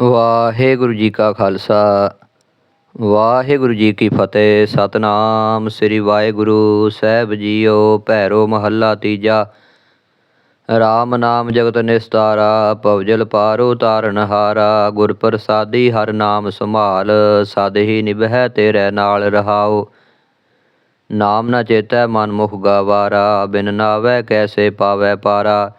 ਵਾਹਿਗੁਰੂ ਜੀ ਕਾ ਖਾਲਸਾ, ਵਾਹਿਗੁਰੂ ਜੀ ਕੀ ਫਤਿਹ, ਸਤਨਾਮ ਸ੍ਰੀ ਵਾਹਿਗੁਰੂ ਸਾਹਿਬ ਜੀਓ, ਭੈਰੋ ਮਹੱਲਾ ਤੀਜਾ। ਰਾਮ ਨਾਮ ਜਗਤ ਨਿਸਤਾਰਾ ਪਵਜਲ ਪਾਰੋ ਤਾਰਨ ਹਾਰਾ ਗੁਰ ਪ੍ਰਸਾਦੀ ਹਰ ਨਾਮ ਸੰਭਾਲ, ਸਦ ਹੀ ਨਿਭੈ ਤੇਰੇ ਨਾਲ ਰਹਾਓ। ਨਾਮ ਨਾ ਚੇਤੈ ਮਨ ਮੁਖ ਗਵਾਰਾ, ਬਿਨ ਨਾਵੈ ਕੈਸੇ ਪਾਵੈ ਪਾਰਾ।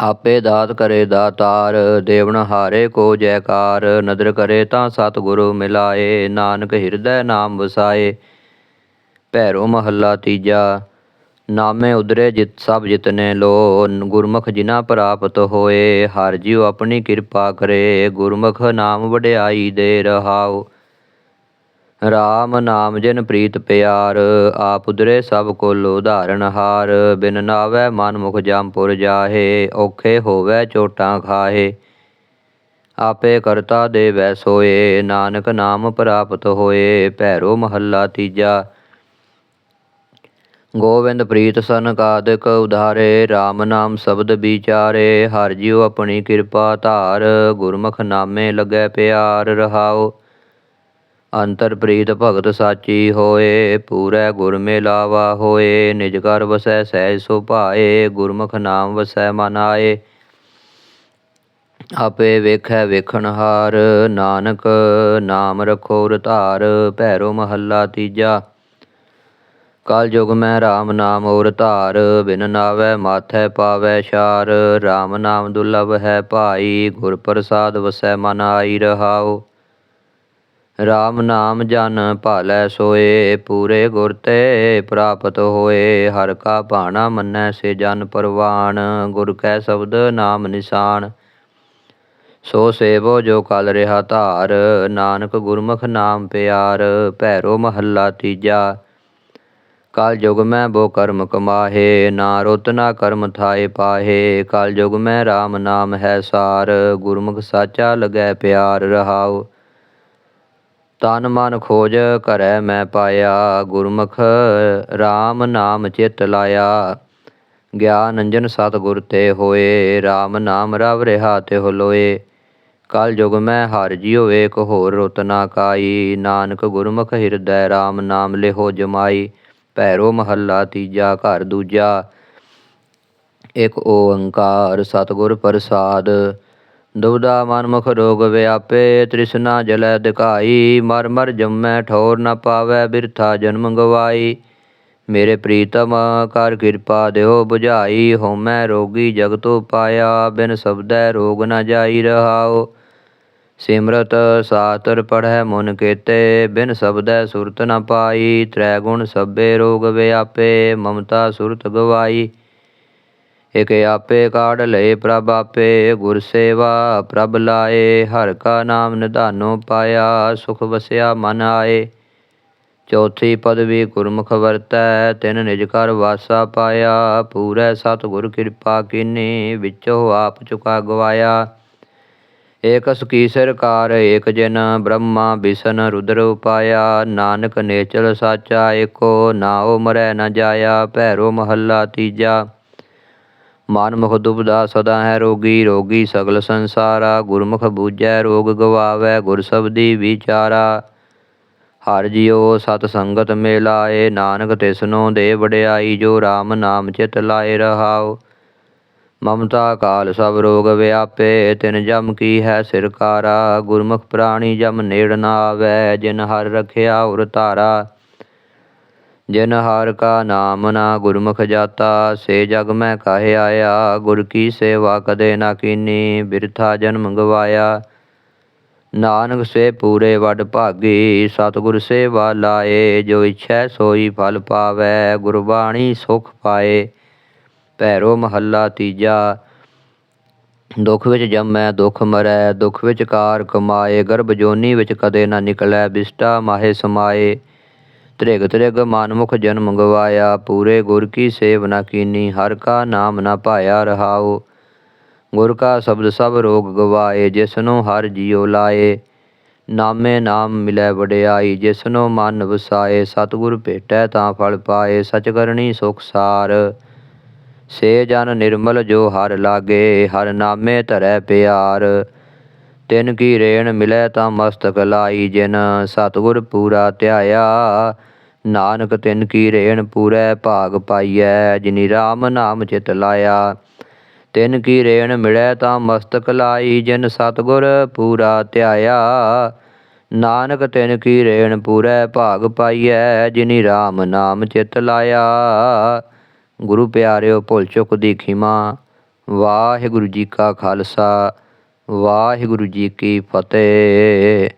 ਆਪੇ ਦਾਤ ਕਰੇ ਦਾਤਾਰ ਦੇਵਨ ਹਾਰੇ ਕੋ ਜੈਕਾਰ। ਨਦਰ ਕਰੇ ਤਾਂ ਸਤਿਗੁਰੂ ਮਿਲਾਏ, ਨਾਨਕ ਹਿਰਦੈ ਨਾਮ ਵਸਾਏ। ਭੈਰੋ ਮਹੱਲਾ ਤੀਜਾ, ਨਾਮੇ ਉਦਰੇ ਜਿਤ ਸਭ ਜਿਤਨੇ ਲੋ। ਗੁਰਮੁਖ ਜਿਨਾ ਪ੍ਰਾਪਤ ਹੋਏ, ਹਰ ਜੀਉ ਆਪਣੀ ਕਿਰਪਾ ਕਰੇ। ਗੁਰਮੁਖ ਨਾਮ ਵਡਿਆਈ ਦੇ ਰਹਾਓ ਰਾਮ ਨਾਮ ਜਿਨ ਪ੍ਰੀਤ ਪਿਆਰ, ਆਪ ਉਦਰੇ ਸਭ ਕੋਲ ਉਧਾਰਨ ਹਾਰ। ਬਿਨ ਨਾਵੈ ਮਨ ਮੁਖ ਜਮਪੁਰ ਜਾਹੇ, ਔਖੇ ਹੋਵੇ ਚੋਟਾਂ ਖਾਹੇ। ਆਪੇ ਕਰਤਾ ਦੇ ਵੈ ਸੋਏ, ਨਾਨਕ ਨਾਮ ਪ੍ਰਾਪਤ ਹੋਏ, ਭੈਰੋ ਮਹੱਲਾ ਤੀਜਾ। ਗੋਵਿੰਦ ਪ੍ਰੀਤ ਸਨ ਸਨਕਾਦਿਕ ਉਧਾਰੇ RAM ਨਾਮ ਸ਼ਬਦ ਵਿਚਾਰੇ, ਹਰ ਜਿਉ ਆਪਣੀ ਕਿਰਪਾ ਧਾਰ, ਗੁਰਮੁਖ ਨਾਮੇ ਲੱਗੈ ਪਿਆਰ ਰਹਾਓ ਅੰਤਰ ਪ੍ਰੀਤ ਭਗਤ ਸਾਚੀ ਹੋਏ, ਪੂਰੈ ਗੁਰ ਮੇਲਾਵਾ ਹੋਏ, ਨਿਜ ਘਰ ਵਸੈ, ਸਹਿਜ ਸੁਭਾਏ ਗੁਰਮੁਖ ਨਾਮ ਵਸੈ, ਮਨ ਆਏ। ਆਪੇ ਵੇਖੈ ਵੇਖਣਹਾਰ ਨਾਨਕ ਨਾਮ ਰਖੋ ਰਧਾਰ, ਭੈਰੋ ਮਹੱਲਾ ਤੀਜਾ। ਕਲ ਯੁਗ ਮੈਂ RAM ਨਾਮ ਔਰ ਧਾਰ, ਬਿਨ ਨਾਵੈ ਮਾਥੈ ਪਾਵੈ ਸ਼ਾਰ RAM ਨਾਮ ਦੁਰਲਭ ਹੈ ਭਾਈ, ਗੁਰ ਪ੍ਰਸਾਦ ਵਸੈ ਮਨ ਆਈ ਰਹਾਓ RAM ਨਾਮ ਜਨ ਭਾਲੈ ਸੋਏ, ਪੂਰੇ ਗੁਰ ਤੇ ਪ੍ਰਾਪਤ ਹੋਏ, ਹਰ ਕਾ ਭਾਣਾ ਮੰਨੈ ਸੇ ਜਨ ਪਰਵਾਨ ਗੁਰ ਕੈ ਸ਼ਬਦ ਨਾਮ ਨਿਸ਼ਾਨ। ਸੋ ਸੇਵੋ ਜੋ ਕਲ ਰਿਹਾ ਧਾਰ, ਨਾਨਕ ਗੁਰਮੁਖ ਨਾਮ ਪਿਆਰ, ਭੈਰੋ ਮਹੱਲਾ ਤੀਜਾ। ਕਲ ਯੁਗ ਮੈਂ ਬੋ ਕਰਮ ਕਮਾਹੇ, ਨਾ ਰੁਤ ਨਾ ਕਰਮ ਥਾਏ ਪਾਹੇ, ਕਲ ਯੁਗ ਮੈਂ RAM ਨਾਮ ਹੈ ਸਾਰ, ਗੁਰਮੁਖ ਸਾਚਾ ਲਗੈ ਪਿਆਰ ਰਹਾਉ। ਤਨ ਮਨ ਖੋਜ ਕਰੈ ਮੈਂ ਪਾਇਆ, ਗੁਰਮੁਖ RAM ਨਾਮ ਚਿਤ ਲਾਇਆ। ਗਿਆਨ ਅੰਜਨ ਸਤਿਗੁਰ ਤੇ ਹੋਏ RAM ਨਾਮ ਰਵ ਰਿਹਾ ਤੇ ਹੋਲੋਏ। ਕਲ ਯੁਗ ਮੈਂ ਹਰ ਜਿਉ ਏਕ ਹੋਰ ਰੁਤ ਨਾ ਕਾਈ। ਨਾਨਕ ਗੁਰਮੁਖ ਹਿਰਦੈ RAM ਨਾਮ ਲਿਹੋ ਜਮਾਈ। ਭੈਰੋ ਮਹੱਲਾ ਤੀਜਾ, ਘਰ ਦੂਜਾ। ਇਕ ਓੰਕਾਰ ਸਤਿਗੁਰ ਪ੍ਰਸਾਦ। ਦੁਬਦਾ ਮਨ ਮੁਖ ਰੋਗ ਵਿਆਪੇ, ਤ੍ਰਿਸ਼ਨਾ ਜਲੈ ਦਿਖਾਈ, ਮਰ ਮਰ ਜੰਮੈ, ਠੌਰ ਨ ਪਾਵੈ, ਬਿਰਥਾ ਜਨਮ ਗਵਾਈ। ਮੇਰੇ ਪ੍ਰੀਤਮ, ਕਰ ਕਿਰਪਾ ਦਿਓ 부ਝਾਈ ਹਉਮੈ ਰੋਗੀ ਜਗਤੋ ਪਾਇਆ, ਬਿਨ ਸਬਦੈ ਰੋਗ ਨ ਜਾਈ ਰਹਾਓ। ਸਿਮਰਤ, ਸਾਤਰ ਪੜ੍ਹੈ ਮਨ ਕੇਤੇ, ਬਿਨ ਸਬਦੈ ਸੁਰਤ ਨ ਪਾਈ। ਤ੍ਰੈ ਗੁਣ ਸਭੇ ਰੋਗ ਵਿਆਪੇ, ਮਮਤਾ ਸੁਰਤ ਗਵਾਈ। ਇਕ ਆਪੇ ਕਾਢ ਲਏ ਪ੍ਰਭ ਆਪੇ, ਗੁਰ ਸੇਵਾ ਪ੍ਰਭ ਲਾਏ, ਹਰ ਕਾ ਨਾਮ ਨਿਧਾਨੋ ਪਾਇਆ, ਸੁਖ ਵਸਿਆ ਮਨ ਆਏ। ਚੌਥੀ ਪਦਵੀ ਗੁਰਮੁਖ ਵਰਤੈ, ਤਿਨ ਨਿਜ ਕਰ ਵਾਸਾ ਪਾਇਆ, ਪੂਰੈ ਸਤਿਗੁਰ ਕਿਰਪਾ ਕੀਨੀ, ਵਿੱਚੋ ਆਪ ਚੁਕਾ ਗਵਾਇਆ। ਏਕ ਸੁਖੀ ਸਰਕਾਰ ਏਕ ਜਿਨ, ਬ੍ਰਹਮਾ ਬਿਸਨ ਰੁਦਰ ਉਪਾਇਆ। ਨਾਨਕ ਨੇਚਲ ਸਾਚਾ, ਏਕੋ ਨਾਉ ਮਰੈ ਨ ਜਾਇਆ, ਭੈਰੋ ਮਹੱਲਾ ਤੀਜਾ। ਮਨ ਮੁਖ ਦੁਬਦਾ ਸਦਾ ਹੈ ਰੋਗੀ ਰੋਗੀ ਸਗਲ ਸੰਸਾਰਾ, ਗੁਰਮੁਖ ਬੂਝੈ, ਰੋਗ ਗਵਾਵੈ, ਗੁਰ ਸਬਦੀ ਵਿਚਾਰਾ। ਹਰ ਜਿਉ ਸਤ ਸੰਗਤ ਮੇਲਾਏ, ਨਾਨਕ ਤਿਸਨੋ ਦੇ ਵਡਿਆਈ, ਜੋ RAM ਨਾਮ ਚਿਤ ਲਾਏ ਰਹਾਉ। ਮਮਤਾ ਕਾਲ ਸਭ ਰੋਗ ਵਿਆਪੇ, ਤਿਨ ਜਮ ਕੀ ਹੈ ਸਿਰਕਾਰਾ ਗੁਰਮੁਖ ਪ੍ਰਾਣੀ ਜਮ ਨੇੜ ਨਾ ਆਵੈ, ਜਿਨ ਹਰ ਰਖਿਆ ਉਰ ਧਾਰਾ। ਜਿਨ ਹਰ ਕਾ ਨਾਮ ਨਾ ਗੁਰਮੁਖ ਜਾਤਾ, ਸੇ ਜਗ ਮੈਂ ਕਾਹੇ ਆਇਆ? ਗੁਰ ਕੀ ਸੇਵਾ ਕਦੇ ਨਾ ਕੀਨੀ? ਬਿਰਥਾ ਜਨਮ ਗਵਾਇਆ ਨਾਨਕ ਸੇ ਪੂਰੇ ਵਡ ਭਾਗੀ, ਸਤਿਗੁਰ ਸੇਵਾ ਲਾਏ। ਜੋ ਇਛੈ ਸੋਈ ਫਲ ਪਾਵੈ, ਗੁਰਬਾਣੀ ਸੁਖ ਪਾਏ। ਭੈਰੋ ਮਹੱਲਾ ਤੀਜਾ, ਦੁੱਖ ਵਿੱਚ ਜੰਮੈ, ਦੁੱਖ ਮਰੈ। ਦੁੱਖ ਵਿੱਚ ਕਾਰ ਕਮਾਏ, ਗਰਭ ਜੋਨੀ ਵਿੱਚ ਕਦੇ ਨਾ ਨਿਕਲੈ, ਬਿਸਟਾ ਮਾਹੇ ਸਮਾਏ। ਤ੍ਰਿਗ ਤ੍ਰਿਗ ਮਨਮੁਖ ਜਨਮ ਗਵਾਇਆ ਪੂਰੇ ਗੁਰ ਕੀ ਸੇਵ ਨਾ ਕੀਨੀ, ਹਰ ਕਾ ਨਾਮ ਨਾ ਪਾਇਆ ਰਹਾਉ। ਗੁਰ ਕਾ ਸ਼ਬਦ ਸਭ ਰੋਗ ਗਵਾਏ ਜਿਸਨੂੰ ਹਰ ਜੀਉ ਲਾਏ। ਨਾਮੇ ਨਾਮ ਮਿਲੈ ਵਡਿਆਈ ਜਿਸਨੂੰ ਮਨ ਵਸਾਏ, ਸਤਿਗੁਰ ਭੇਟੈ ਤਾਂ ਫਲ ਪਾਏ ਸਚ ਕਰਨੀ ਸੁਖ ਸਾਰ। ਸੇ ਜਨ ਨਿਰਮਲ ਜੋ ਹਰ ਲਾਗੇ, ਹਰ ਨਾਮੇ ਧਰੈ ਪਿਆਰ। ਤਿਨ ਕੀ ਰੇਣ ਮਿਲੈ ਤਾਂ ਮਸਤਕ ਲਾਈ, ਜਿਨ ਸਤਿਗੁਰ ਪੂਰਾ ਧਿਆਇਆ ਨਾਨਕ ਤਿਨ ਕੀ ਰੇਣ ਪੂਰੈ ਭਾਗ ਪਾਈਐ, ਜਿਨੀ RAM ਨਾਮ ਚਿਤ ਲਾਇਆ। ਤਿਨ ਕੀ ਰੇਣ ਮਿਲੈ ਤਾਂ ਮਸਤਕ ਲਾਈ, ਜਿਨ ਸਤਿਗੁਰ ਪੂਰਾ ਧਿਆਇਆ। ਨਾਨਕ ਤਿਨ ਕੀ ਰੇਣ ਪੂਰੈ ਭਾਗ ਪਾਈਐ, ਜਿਨੀ RAM ਨਾਮ ਚਿਤ ਲਾਇਆ। ਗੁਰੂ ਪਿਆਰਿਓ, ਭੁੱਲ ਚੁੱਕ ਦੀ ਖਿਮਾ। ਵਾਹਿਗੁਰੂ ਜੀ ਕਾ ਖਾਲਸਾ, ਵਾਹਿਗੁਰੂ ਜੀ ਕੀ ਫਤਿਹ।